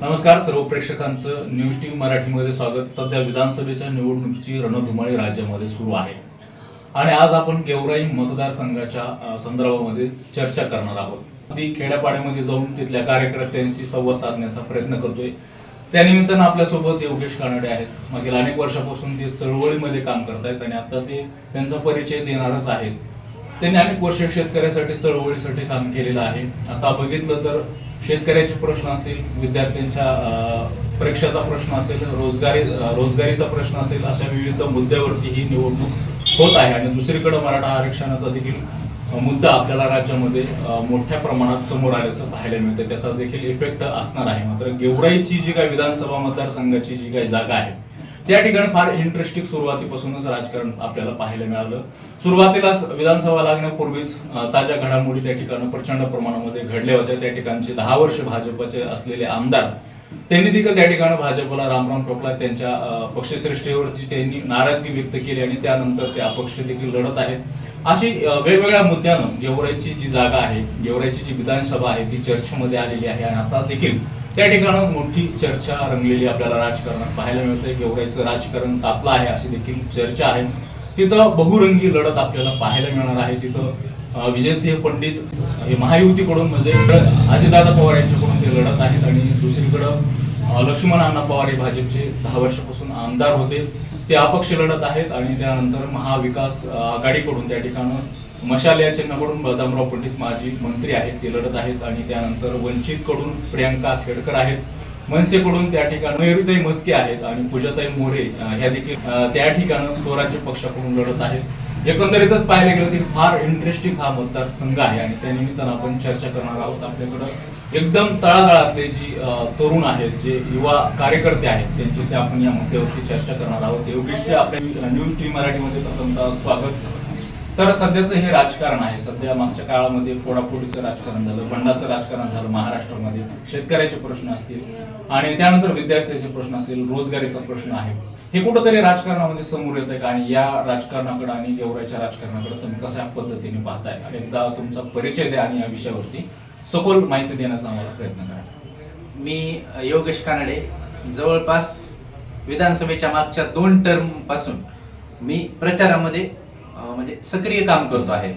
नमस्कार सर्व प्रेक्षकांचं news TV मराठीमध्ये स्वागत. सध्या विधानसभेच्या निवडणुकीची रणधुमाळी राज्यामध्ये सुरू आहे. आणि आज आपण गेवराई मतदारसंघाच्या संदर्भामध्ये चर्चा करणार आहोत. ती खेड्यापाड्यामध्ये जाऊन तिथल्या कार्यकर्त्यांशी संवाद साधण्याचा प्रयत्न करतोय. त्यानिमित्तानं आपल्यासोबत योगेश कानडे आहेत. मागील अनेक वर्षापासून ते चळवळीमध्ये काम करतायत आणि आता ते त्यांचा परिचय देणारच आहेत. त्यांनी अनेक वर्ष शेतकऱ्यासाठी चळवळीसाठी काम केलेलं आहे. आता बघितलं तर शेतकऱ्याचे प्रश्न असतील विद्यार्थ्यांच्या परीक्षाचा प्रश्न असेल रोजगारी रोजगारीचा प्रश्न असेल अशा विविध मुद्द्यावरती ही निवडणूक होत आहे. आणि दुसरीकडे मराठा आरक्षणाचा देखील मुद्दा आपल्याला राज्यामध्ये मोठ्या प्रमाणात समोर आल्याचं पाहायला मिळतं त्याचा देखील इफेक्ट असणार आहे. मात्र गेवराईची जी काही विधानसभा मतदारसंघाची जी काही जागा आहे त्या ठिकाणी फार इंटरेस्टिंग सुरुवातीपासूनच राजकारण आपल्याला पाहायला मिळालं. सुरुवातीलाच विधानसभा लागण्यापूर्वीच ताज्या घडामोडी त्या ठिकाणी प्रचंड प्रमाणामध्ये घडल्या होत्या. त्या ठिकाणचे दहा वर्ष भाजपचे असलेले आमदार त्यांनी देखील त्या ठिकाणी भाजपला रामराम ठोकला त्यांच्या पक्षश्रेष्ठीवरती त्यांनी नाराजगी व्यक्त केली आणि त्यानंतर ते अपक्ष देखील लढत आहेत. अशी वेगवेगळ्या मुद्द्यानं गेवराईची जी जागा आहे गेवराईची जी विधानसभा आहे ती चर्चेमध्ये आलेली आहे आणि आता देखील त्या ठिकाणी मोठी चर्चा रंगलेली आपल्याला राजकारणात पाहायला मिळते गेवराईचं राजकारण तापलं आहे अशी देखील चर्चा आहे. तिथं बहुरंगी लढत आपल्याला पाहायला मिळणार आहे. तिथं विजयसिंह पंडित हे महायुतीकडून म्हणजे अजितदादा पवार यांच्याकडून ते लढत आहेत आणि दुसरीकडं लक्ष्मण अण्णा पवार हे भाजपचे दहा वर्षापासून आमदार होते. ते अपक्ष लढत आहेत आणि त्यानंतर महाविकास आघाडीकडून त्या ठिकाणं मशाल या चिन्हाकडून बदामराव पंडित माजी मंत्री आहेत ते लढत आहेत आणि त्यानंतर वंचित कडून खेडकर आहेत. मनसेकडून त्या ठिकाणी मयुरीताई मस्के आहेत आणि पूजाताई मोरे ह्या देखील त्या ठिकाणी स्वराज्य पक्षाकडून लढत आहेत. एकंदरीतच पाहायला गेलं तर फार इंटरेस्टिंग हा मतदारसंघ आहे आणि त्या निमित्तानं आपण चर्चा करणार आहोत. आपल्याकडं एकदम तळागाळातले जी तरुण आहेत जे युवा कार्यकर्ते आहेत त्यांच्याशी आपण या मुद्द्यावरती चर्चा करणार आहोत. योगेशचे आपल्या न्यूज टीव्ही मराठीमध्ये प्रथमतः स्वागत. तर सध्याचं हे राजकारण आहे. सध्या मागच्या काळामध्ये फोडाफोडीचं राजकारण झालं बंडाचं राजकारण झालं महाराष्ट्रामध्ये शेतकऱ्याचे प्रश्न असतील आणि त्यानंतर विद्यार्थ्याचे प्रश्न असतील रोजगारीचा प्रश्न आहे. हे कुठंतरी राजकारणामध्ये समोर येत आहे का? आणि या राजकारणाकडे आणि गेवराच्या राजकारणाकडे तुम्ही कशा पद्धतीने पाहताय? एकदा तुमचा परिचय द्या आणि या विषयावरती सखोल माहिती देण्याचा आम्हाला प्रयत्न करा. मी योगेश कानडे. जवळपास विधानसभेच्या मागच्या दोन टर्मपासून मी प्रचारामध्ये म्हणजे सक्रिय काम करतो आहे.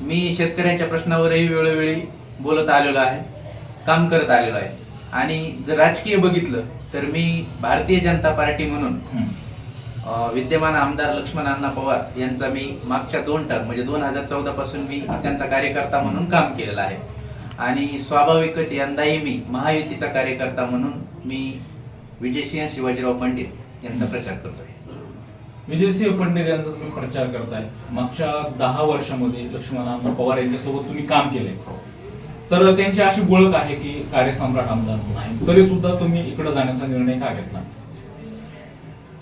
मी शेतकऱ्यांच्या प्रश्नावरही वेळोवेळी बोलत आलेलो आहे काम करत आलेलो आहे. आणि जर राजकीय बघितलं तर मी भारतीय जनता पार्टी म्हणून विद्यमान आमदार लक्ष्मण अण्णा पवार यांचा मी मागच्या दोन टर्म म्हणजे दोन हजार चौदा पासून मी त्यांचा कार्यकर्ता म्हणून काम केलेलं आहे. आणि स्वाभाविकच यंदाही मी महायुतीचा कार्यकर्ता म्हणून मी विजयसिंह शिवाजीराव पंडित यांचा प्रचार करतोय. विजयसिंह पंडित यांचा तुम्ही प्रचार करताय. मागच्या दहा वर्षामध्ये लक्ष्मण पवार यांच्यासोबत तुम्ही काम केलंय. तर त्यांची अशी ओळख आहे की कार्यसम्राट आमदार आहे. तरी सुद्धा तुम्ही इकडे जाण्याचा निर्णय का घेतला?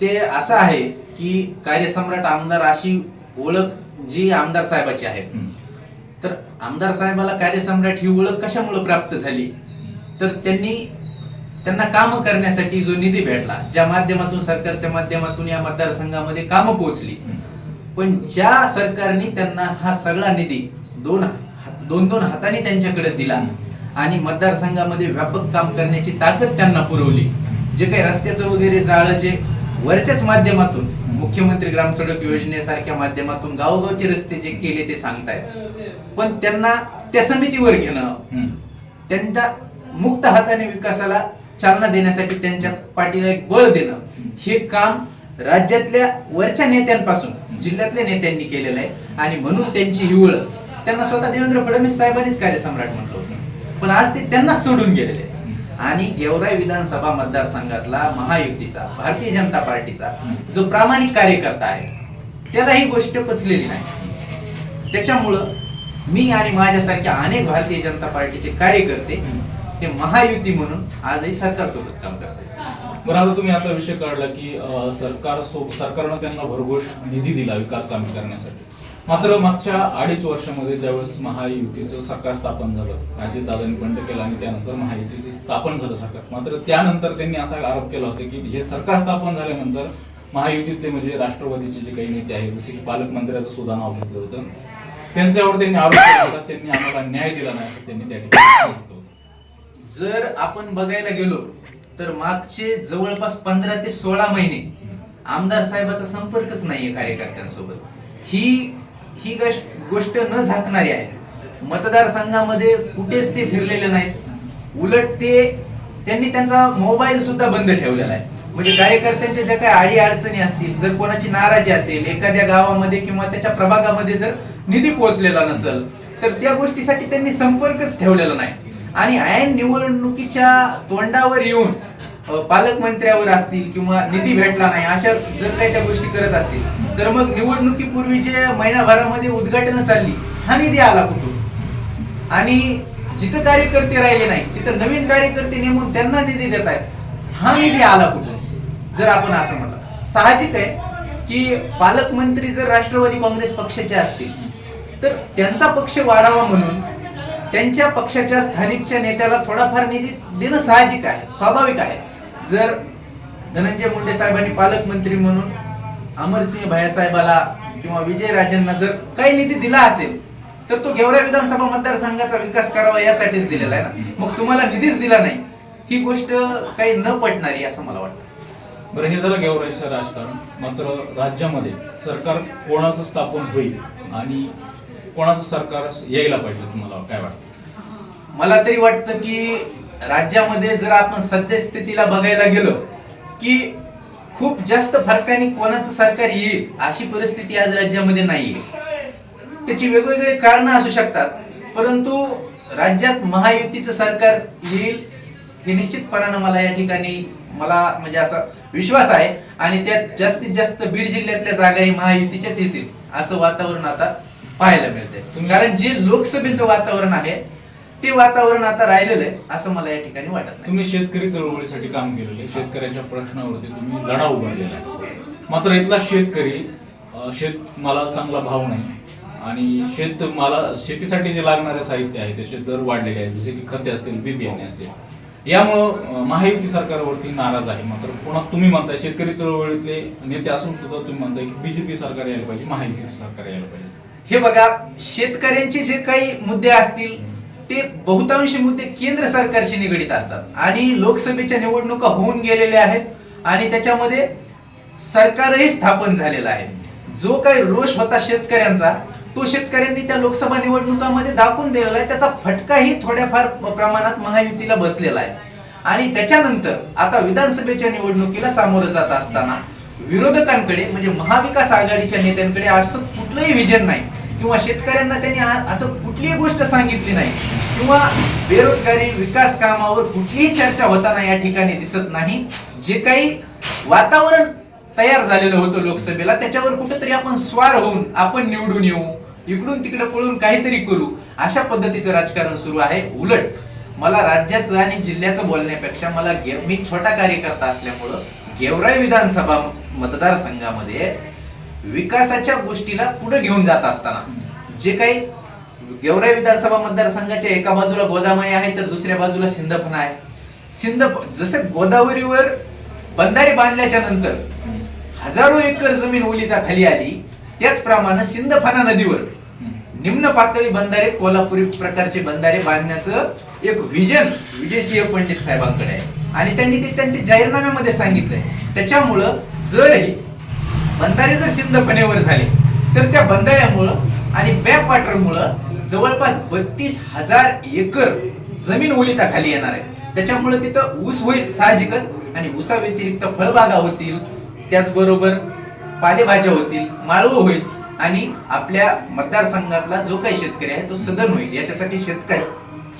ते असं आहे की कार्यसम्राट आमदार अशी ओळख जी आमदार साहेबाची आहे. तर आमदार साहेबाला कार्यसम्राट ही ओळख कशामुळे प्राप्त झाली? तर त्यांनी त्यांना काम करण्यासाठी जो निधी भेटला ज्या माध्यमातून सरकारच्या माध्यमातून या मतदारसंघामध्ये कामं पोहोचली पण ज्या सरकारने त्यांना हा सगळा निधी दोन दोन दोन हाताने त्यांच्याकडे दिला आणि मतदारसंघामध्ये व्यापक काम करण्याची ताकद त्यांना पुरवली जे काही रस्त्याचं वगैरे जाळं जे वरच्याच माध्यमातून मुख्यमंत्री ग्राम सडक योजनेसारख्या माध्यमातून गावोगावचे रस्ते जे केले ते सांगतायत पण त्यांना त्या समितीवर घेणं. त्यांच्या मुक्त हाताने विकासाला चालना देण्यासाठी त्यांच्या पाठीला एक बळ देणं. हे काम राज्यातल्या वरच्या नेत्यांपासून जिल्ह्यातल्या नेत्यांनी केलेलं आहे. आणि म्हणून त्यांची ही ओळख. त्यांना स्वतः देवेंद्र फडणवीस साहेबांनीच कार्यसम्राट म्हटलं होतं. पण आज ते त्यांनाच सोडून गेलेले आणि गेवराई विधानसभा मतदारसंघातला महायुतीचा भारतीय जनता पार्टीचा जो प्रामाणिक कार्यकर्ता आहे त्याला ही गोष्ट पचलेली नाही. त्याच्यामुळं मी आणि माझ्यासारख्या अनेक भारतीय जनता पार्टीचे कार्यकर्ते ते महायुती म्हणून आजही सरकारसोबत काम करतात बरं आता तुम्ही आता विषय काढला की अं, सरकार सो- सरकारनं त्यांना भरघोष निधी दिला विकास कामे करण्यासाठी. मात्र मागच्या अडीच वर्षामध्ये ज्यावेळेस महायुतीचं सरकार स्थापन झालं अजितदादांनी बंड केलं आणि त्यानंतर महायुतीचे स्थापन झालं सरकार. मात्र त्यानंतर त्यांनी असा आरोप केला होता की हे सरकार स्थापन झाल्यानंतर महायुतीतले म्हणजे राष्ट्रवादीचे जे काही नेते आहेत जसे की पालकमंत्र्याचं सुद्धा नाव घेतलं होतं. त्यांच्यावर त्यांनी आरोप केला होता त्यांनी आम्हाला न्याय दिला नाही असं त्यांनी त्या ठिकाणी सांगितलं. जर आपण बघायला गेलो तर मागचे जवळपास पंधरा ते सोळा महिने आमदार साहेबाचा संपर्कच नाहीये कार्यकर्त्यांसोबत. ही ही गोष्ट न झाकणारी आहे. मतदारसंघामध्ये कुठेच ते फिरलेले नाहीत. उलट ते त्यांनी त्यांचा मोबाईल सुद्धा बंद ठेवलेला आहे. म्हणजे कार्यकर्त्यांच्या ज्या काही आडी अडचणी असतील जर कोणाची नाराजी असेल एखाद्या गावामध्ये किंवा त्याच्या प्रभागामध्ये जर निधी पोहोचलेला नसेल तर त्या गोष्टीसाठी त्यांनी संपर्कच ठेवलेला नाही. आणि ऐन निवडणुकीच्या तोंडावर येऊन पालकमंत्र्यावर असतील किंवा निधी भेटला नाही अशा जर काही त्या गोष्टी करत असतील तर मग निवडणुकीपूर्वीचे महिनाभरामध्ये उद्घाटन चालली हा निधी आला कुठून? आणि जिथं कार्यकर्ते राहिले नाही तिथं नवीन कार्यकर्ते नेमून त्यांना निधी देत आहेत हा निधी आला कुठून? जर आपण असं म्हटलं साहजिक आहे की पालकमंत्री जर राष्ट्रवादी काँग्रेस पक्षाचे असतील तर त्यांचा पक्ष वाढावा म्हणून त्यांच्या पक्षाच्या स्थानिकच्या नेत्याला थोडाफार निधी देणं साहजिक आहे स्वाभाविक आहे. जर धनंजय मुंडे साहेबांनी पालकमंत्री म्हणून अमरसिंह भैयासाहेबाला किंवा विजय राजांना जर काही निधी दिला असेल तर तो गेवरा विधानसभा मतदारसंघाचा विकास करावा यासाठीच दिलेला आहे ना. मग तुम्हाला निधीच दिला नाही ही गोष्ट काही न पटणारी असं मला वाटतं. बरं हे झालं गेवराईचं राजकारण. मात्र राज्यामध्ये सरकार कोणाचं स्थापन होईल आणि कोणाचं सरकार यायला पाहिजे तुम्हाला? काय वाटतं? मला तरी वाटतं की राज्यामध्ये जर आपण सद्यस्थितीला बघायला गेलो की खूप जास्त फरकाने कोणाचं सरकार येईल अशी परिस्थिती आज राज्यामध्ये नाहीये. त्याची वेगवेगळी कारण असू शकतात परंतु राज्यात महायुतीचं सरकार येईल हे निश्चितपणानं मला या ठिकाणी मला म्हणजे असा विश्वास आहे. आणि त्यात जास्तीत जास्त बीड जिल्ह्यातल्या जागाही महायुतीच्याच येतील असं वातावरण आता पाहायला मिळते तुम्ही- कारण जे लोकसभेचं वातावरण आहे ते वातावरण आता राहिलेलं आहे असं मला या ठिकाणी वाटत नाही. तुम्ही शेतकरी चळवळीसाठी काम केलेलं आहे. शेतकऱ्याच्या प्रश्नावरती तुम्ही लढा उभारलेला आहे. मात्र इथला शेतकरी शेत शेतमाला चांगला भाव नाही. आणि शेतमाला शेतीसाठी जे लागणारे साहित्य आहे त्याचे दर वाढलेले आहेत. जसे की खते असतील बी बियाणे असतील. यामुळं महायुती सरकारवरती नाराज आहे. मात्र पुन्हा तुम्ही म्हणताय शेतकरी चळवळीतले नेते असून सुद्धा तुम्ही म्हणताय की बीजेपी सरकार यायला पाहिजे महायुती सरकार यायला पाहिजे. हे बघा शेतकऱ्यांचे जे काही मुद्दे असतील ते बहुतांश मुद्दे केंद्र सरकारशी निगडीत असतात. आणि लोकसभेच्या निवडणुका होऊन गेलेल्या आहेत आणि त्याच्यामध्ये सरकारही स्थापन झालेलं आहे. जो काही रोष होता शेतकऱ्यांचा तो शेतकऱ्यांनी त्या लोकसभा निवडणुकामध्ये दाखवून दिलेला आहे. त्याचा फटकाही थोड्याफार प्रमाणात महायुतीला बसलेला आहे. आणि त्याच्यानंतर आता विधानसभेच्या निवडणुकीला सामोरं जात असताना विरोधकांकडे म्हणजे महाविकास आघाडीच्या नेत्यांकडे असं कुठलंही विजन नाही. किंवा शेतकऱ्यांना त्यांनी असं कुठलीही गोष्ट सांगितली नाही किंवा बेरोजगारी विकास कामावर कुठलीही चर्चा होताना या ठिकाणी दिसत नाही. जे काही वातावरण तयार झालेलं होतं लोकसभेला त्याच्यावर कुठेतरी आपण स्वार होऊन आपण निवडून येऊ इकडून तिकडे पळून काहीतरी करू अशा पद्धतीचं राजकारण सुरू आहे. उलट मला राज्याचं आणि जिल्ह्याचं बोलण्यापेक्षा मला गे- मी छोटा कार्यकर्ता असल्यामुळं गेवराई विधानसभा मतदारसंघामध्ये विकासाच्या गोष्टीला पुढे घेऊन जात असताना जे काही गेवराई विधानसभा मतदारसंघाच्या एका बाजूला गोदामाई आहे तर दुसऱ्या बाजूला सिंदफणा आहे. सिंधफ जसे गोदावरीवर बंधारे बांधल्याच्या नंतर हजारो एकर जमीन ओलिताखाली आली त्याचप्रमाणे सिंदफणा नदीवर निम्न पातळी बंधारे कोल्हापुरी प्रकारचे बंधारे बांधण्याचं एक विजन विजयसिंह पंडित साहेबांकडे आहे. आणि त्यांनी ते त्यांच्या जाहीरनाम्यामध्ये सांगितलंय. त्याच्यामुळं जरही बंधारे जर सिंधफणेवर झाले तर त्या बंधाऱ्यामुळं आणि बॅक वॉटरमुळं जवळपास बत्तीस हजार एकर जमीन ओलिताखाली येणार आहे. त्याच्यामुळे तिथं ऊस होईल साहजिकच आणि ऊसाव्यतिरिक्त फळबागा होतील त्याचबरोबर पालेभाज्या होतील माळव होईल आणि आपल्या मतदारसंघातला जो काही शेतकरी आहे तो सदन होईल. याच्यासाठी शेतकरी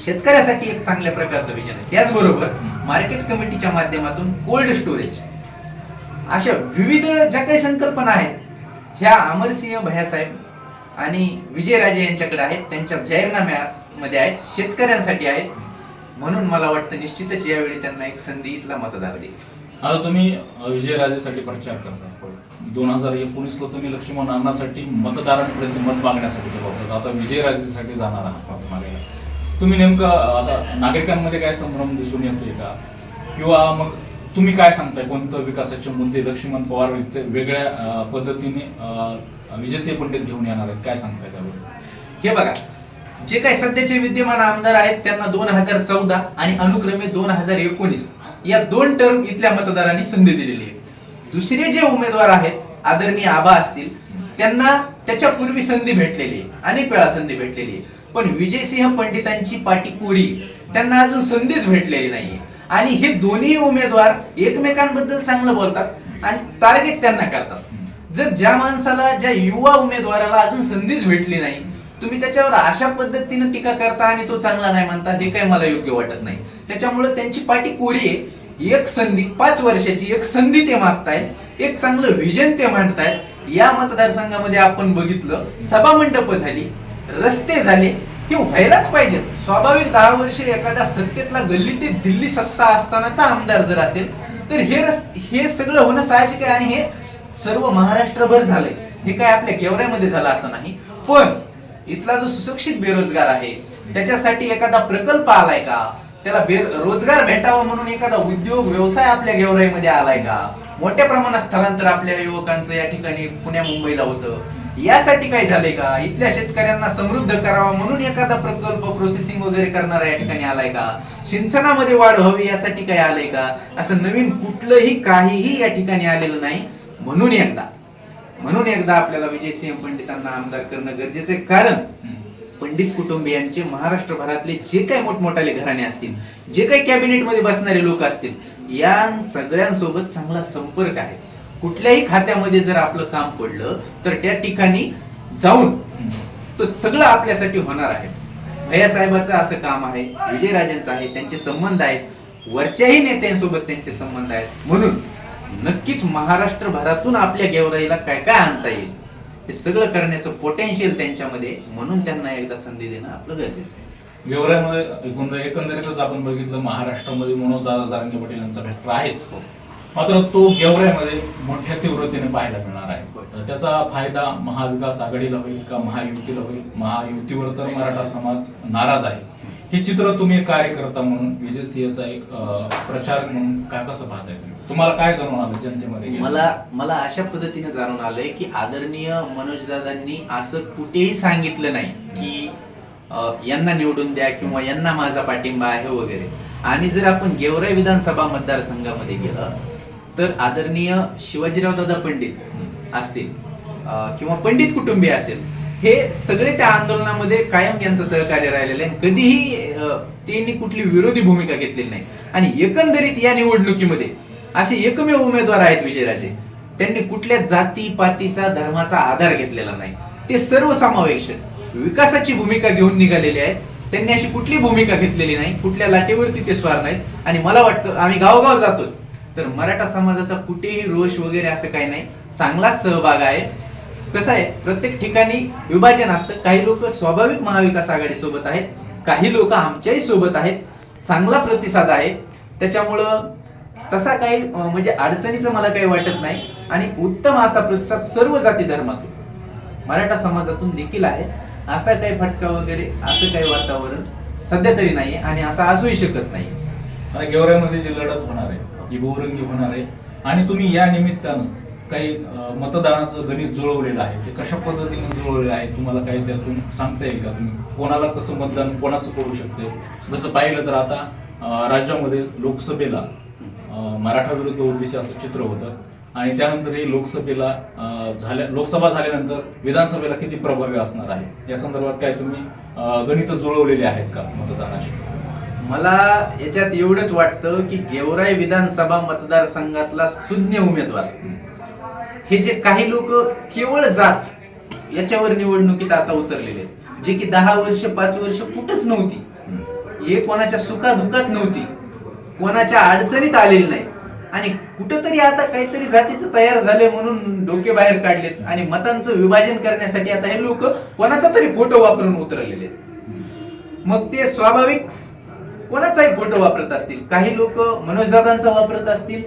शेतकऱ्यासाठी एक चांगल्या प्रकारचं विजन आहे. त्याचबरोबर मार्केट कमिटीच्या माध्यमातून कोल्ड स्टोरेज अशा विविध ज्या काही संकल्पना आहेत ह्या अमरसिंह भैयासाहेब आणि विजयराजे यांच्याकडे आहेत त्यांच्या जाहीरनाम्यामध्ये आहेत शेतकऱ्यांसाठी आहेत. म्हणून मला वाटतं निश्चितच यावेळी त्यांना एक संधी इथला मतदार देईल. आता तुम्ही विजयराजेसाठी प्रचार करता. दोन हजार एकोणीसला तुम्ही लक्ष्मण अण्णासाठी मतदारांपर्यंत मत मागण्यासाठी गेला होता. आता विजयराजेसाठी जाणार आहात मत मागायला तुम्ही नेमकं आता नागरिकांमध्ये काय संभ्रम दिसून येतोय का? किंवा मग तुम्ही काय सांगताय? कोणतं विकासाचे मुद्दे लक्ष्मण पवार वेगळ्या पद्धतीने अ, विजयसिंह पंडित घेऊन येणार आहेत? काय सांगताय त्याबद्दल हे बघा जे काही सध्याचे विद्यमान आमदार आहेत त्यांना दोन हजार चौदा आणि अनुक्रमे दोन हजार एकोणीस या दोन टर्म इथल्या मतदारांनी संधी दिलेली आहे. दुसरे जे उमेदवार आहेत आदरणीय आबा असतील त्यांना त्याच्या पूर्वी संधी भेटलेली आहे. अनेक वेळा संधी भेटलेली आहे. पण विजयसिंह पंडितांची पाठी कोरी त्यांना अजून संधीच भेटलेली नाहीये. आणि हे दोन्ही उमेदवार एकमेकांबद्दल चांगलं बोलतात आणि टार्गेट त्यांना करतात. जर ज्या माणसाला ज्या युवा उमेदवाराला अजून संधीच भेटली नाही तुम्ही त्याच्यावर अशा पद्धतीने टीका करता आणि तो चांगला नाही म्हणता हे काही मला योग्य वाटत नाही. त्याच्यामुळे त्यांची पाठी कोरी आहे. एक संधी पाच वर्षाची एक संधी ते मागतायत. एक चांगलं व्हिजन ते मांडतायत. या मतदारसंघामध्ये आपण बघितलं सभा मंडप झाली रस्ते झाले हे व्हायलाच पाहिजे. स्वाभाविक दहा वर्षे एखाद्या सत्तेतला गल्ली ते दिल्ली सत्ता असतानाचा आमदार जर असेल तर हे रस हे सगळं होणं साहजिक आहे आणि हे सर्व महाराष्ट्रभर झालंय. हे काय आपल्या गेवऱ्यामध्ये झालं असं नाही. पण इथला जो सुशिक्षित बेरोजगार आहे त्याच्यासाठी एखादा प्रकल्प आलाय का? त्याला बेर रोजगार भेटावा म्हणून एखादा उद्योग व्यवसाय आपल्या गेवराईमध्ये आलाय का? मोठ्या प्रमाणात स्थलांतर आपल्या युवकांचं या ठिकाणी पुण्या मुंबईला होतं. यासाठी काय झालंय का? इथल्या शेतकऱ्यांना समृद्ध करावा म्हणून एखादा प्रकल्प प्रोसेसिंग वगैरे करणारा या ठिकाणी आलाय का? सिंचनामध्ये वाढ व्हावी यासाठी काय आलंय का? असं नवीन कुठलंही काहीही या ठिकाणी आलेलं नाही. म्हणून एकदा म्हणून एकदा आपल्याला विजयसिंह पंडितांना आमदार करणं गरजेचं आहे. कारण पंडित कुटुंबियांचे महाराष्ट्रभरातले जे काही मोठमोठाले घराणे असतील जे काही कॅबिनेटमध्ये बसणारे लोक असतील या सगळ्यांसोबत चांगला संपर्क आहे. कुठल्याही खात्यामध्ये जर आपलं काम पडलं तर त्या ठिकाणी जाऊन तो सगळं आपल्यासाठी होणार आहे. भैयासाहेबाचं असं काम आहे विजयराजांचं आहे त्यांचे संबंध आहेत. वरच्याही नेत्यांसोबत त्यांचे संबंध आहेत. म्हणून नक्कीच महाराष्ट्रभरातून आपल्या गेवराईला काय काय आणता येईल हे सगळं करण्याचं पोटेन्शियल त्यांच्यामध्ये. म्हणून त्यांना एकदा संधी देणं आपलं गरजेचं आहे. गेवराईमध्ये एकंदर एकंदरीतच आपण बघितलं महाराष्ट्रामध्ये मनोज दादा जारंगे पाटील यांचा फॅक्टर आहेच. मात्र तो गेवऱ्यामध्ये मोठ्या तीव्रतेने पाहायला मिळणार आहे. त्याचा फायदा महाविकास आघाडीला होईल का महायुतीला होईल? महायुतीवर तर मराठा समाज नाराज आहे. हे चित्र तुम्ही कार्यकर्ता म्हणून विजयसिंहचा एक प्रचार म्हणून काय कसं पाहताय तुम्ही? तुम्हाला काय जाणून आलं जनतेमध्ये मला मला अशा पद्धतीने जाणून आलंय की आदरणीय मनोजदादांनी असं कुठेही सांगितलं नाही की यांना निवडून द्या किंवा यांना माझा पाठिंबा आहे वगैरे. आणि जर आपण गेवराई विधानसभा मतदारसंघामध्ये गेलं तर आदरणीय शिवाजीराव दादा पंडित असतील किंवा पंडित कुटुंबीय असेल हे सगळे त्या आंदोलनामध्ये कायम यांचं सहकार्य राहिलेलं आहे. कधीही अं, त्यांनी कुठली विरोधी भूमिका घेतलेली नाही. आणि एकंदरीत या निवडणुकीमध्ये असे एकमेव उमेदवार आहेत विजयराजे. त्यांनी कुठल्या जाती पातीचा धर्माचा आधार घेतलेला नाही. ते सर्वसमावेशक विकासाची भूमिका घेऊन निघालेले आहेत. त्यांनी अशी कुठली भूमिका घेतलेली नाही कुठल्या लाटेवरती ते स्वार नाहीत. आणि मला वाटतं आम्ही गावगाव जातो तर मराठा समाजाचा कुठेही रोष वगैरे असं काही नाही. चांगलाच सहभाग आहे. कसं आहे प्रत्येक ठिकाणी विभाजन असतं. काही लोक स्वाभाविक महाविकास आघाडी सोबत आहेत. काही लोक आमच्याही सोबत आहेत. चांगला प्रतिसाद आहे. त्याच्यामुळं तसा काही म्हणजे अडचणीचं मला काही वाटत नाही. आणि उत्तम असा प्रतिसाद सर्व जाती धर्मातून मराठा समाजातून देखील आहे. असा काही फटका वगैरे असं काही वातावरण सध्या तरी नाही आणि असं असूही शकत नाही. आता गेवराईमध्ये जी लढत होणार आहे ही बहुरंगी होणार आहे. आणि तुम्ही या निमित्तानं काही मतदानाचं गणित जुळवलेलं आहे. ते कशा पद्धतीने जुळवलेलं आहे तुम्हाला काही त्यातून सांगता येईल का? तुम्ही कोणाला कसं मतदान कोणाचं करू शकते? जसं पाहिलं तर आता राज्यामध्ये लोकसभेला मराठा विरुद्ध ओबीसी असं चित्र होतं. आणि त्यानंतर हे लोकसभेला झाल्या लोकसभा झाल्यानंतर विधानसभेला किती प्रभावी असणार आहे? या संदर्भात काय तुम्ही गणित जुळवलेली आहेत का मतदानाशी? मला याच्यात एवढंच वाटतं की गेवराई विधानसभा मतदारसंघातला सुज्ञ उमेदवार. हे जे काही लोक केवळ जात याच्यावर निवडणुकीत आता उतरलेले जे की दहा वर्ष पाच वर्ष कुठंच नव्हती. हे कोणाच्या सुखादुखात नव्हती. कोणाच्या अडचणीत आलेली नाही. आणि कुठंतरी आता काहीतरी जातीचं तयार झाले म्हणून डोके बाहेर काढलेत. आणि मतांचं विभाजन करण्यासाठी आता हे लोक कोणाचा तरी फोटो वापरून उतरलेले मग ते स्वाभाविक कोणाचाही फोटो वापरत असतील? काही लोक मनोजदादांचा वापरत असतील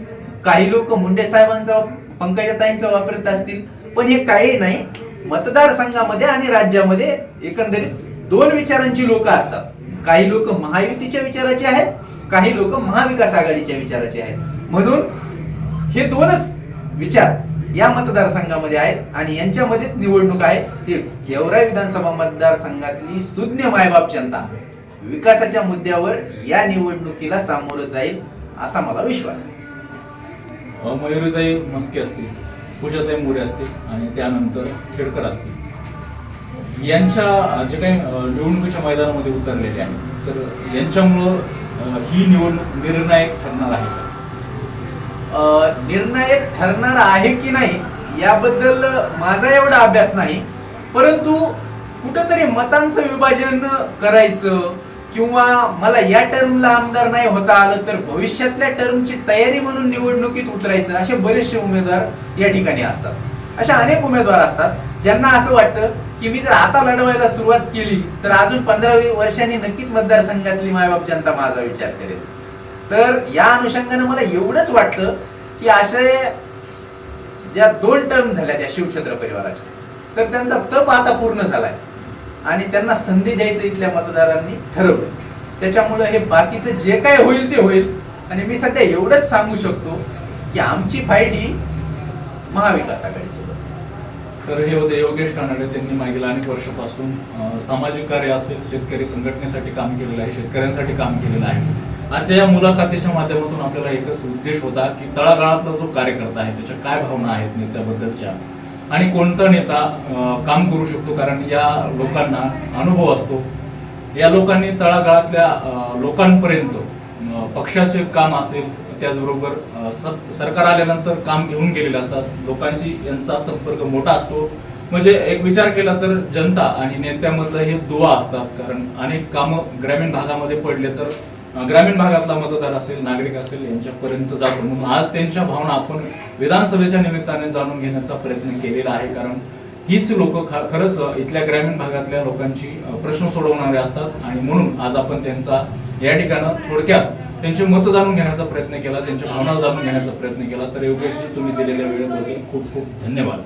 काही लोक मुंडे साहेबांचा पंकजाताईंचा वापरत असतील पण हे काही नाही. मतदारसंघामध्ये आणि राज्यामध्ये एकंदरीत दोन विचारांची लोक असतात. काही लोक महायुतीच्या विचाराचे आहेत काही लोक महाविकास आघाडीच्या विचाराचे आहेत. म्हणून हे दोनच विचार या मतदारसंघामध्ये आहेत आणि यांच्यामध्येच निवडणूक आहे. ती गेवराई विधानसभा मतदारसंघातली सुज्ञ मायबाप जनता. विकासाच्या मुद्द्यावर या निवडणुकीला सामोरं जाईल असा मला विश्वास आहे. मयुरीताई मस्के असतील पूजाताई मोरे असतील आणि त्यानंतर खेडकर असतील. यांच्या जे काही निवडणुकीच्या मैदानामध्ये उतरलेले आहेत तर यांच्यामुळं ही निवडणूक निर्णायक ठरणार आहे निर्णायक ठरणार आहे की नाही याबद्दल माझा एवढा अभ्यास नाही परंतु कुठंतरी मतांचं विभाजन करायचं किंवा मला या टर्मला आमदार नाही होता आलं तर भविष्यातल्या टर्मची तयारी म्हणून निवडणुकीत उतरायचं असे बरेचसे उमेदवार या ठिकाणी असतात. अशा अनेक उमेदवार असतात ज्यांना असं वाटतं की मी जर आता लढवायला सुरुवात केली तर अजून पंधरा वर्षांनी नक्कीच मतदारसंघातली मायबाप जनता माझा विचार करेल. तर या अनुषंगाने मला एवढंच वाटतं की असे ज्या दोन टर्म झाल्या त्या शिवछत्र परिवाराच्या तर त्यांचा तप आता पूर्ण झालाय. आणि त्यांना संधी द्यायचं इथल्या मतदारांनी ठरवलं. त्याच्यामुळे हे बाकीचं जे काय होईल ते होईल. आणि मी सध्या एवढंच सांगू शकतो की आमची फाईट ही महाविकास आघाडीसोबत. तर हे होते योगेश कानडे त्यांनी मागील अनेक वर्षापासून सामाजिक कार्य असेल शेतकरी संघटनेसाठी काम केलेलं आहे शेतकऱ्यांसाठी काम केलेलं आहे. आजच्या या मुलाखतीच्या माध्यमातून आपल्याला एकच उद्देश होता की तळागाळातला जो कार्यकर्ता आहे त्याच्या काय भावना आहेत नेत्याबद्दलच्या? आणि कोणता नेता काम करू शकतो? कारण या लोकांना अनुभव असतो. या लोकांनी तळागाळातल्या लोकांपर्यंत पक्षाचे काम असेल त्याचबरोबर स- सरकार आल्यानंतर काम घेऊन गेलेले असतात. लोकांशी यांचा संपर्क मोठा असतो. म्हणजे एक विचार केला तर जनता आणि नेत्यामधलं हे दुवा असतात. कारण अनेक कामं ग्रामीण भागामध्ये पडले तर ग्रामीण भागातला मतदार असेल नागरिक असेल यांच्यापर्यंत जातो. म्हणून आज त्यांच्या भावना आपण विधानसभेच्या निमित्ताने जाणून घेण्याचा प्रयत्न केलेला आहे कारण हीच लोक खरंच इथल्या ग्रामीण भागातल्या लोकांची प्रश्न सोडवणारे असतात. आणि म्हणून आज आपण त्यांचा या ठिकाणं थोडक्यात त्यांचे मत जाणून घेण्याचा प्रयत्न केला त्यांच्या भावना जाणून घेण्याचा प्रयत्न केला. तर योगेशजी तुम्ही दिलेल्या वेळेबद्दल खूप खूप धन्यवाद.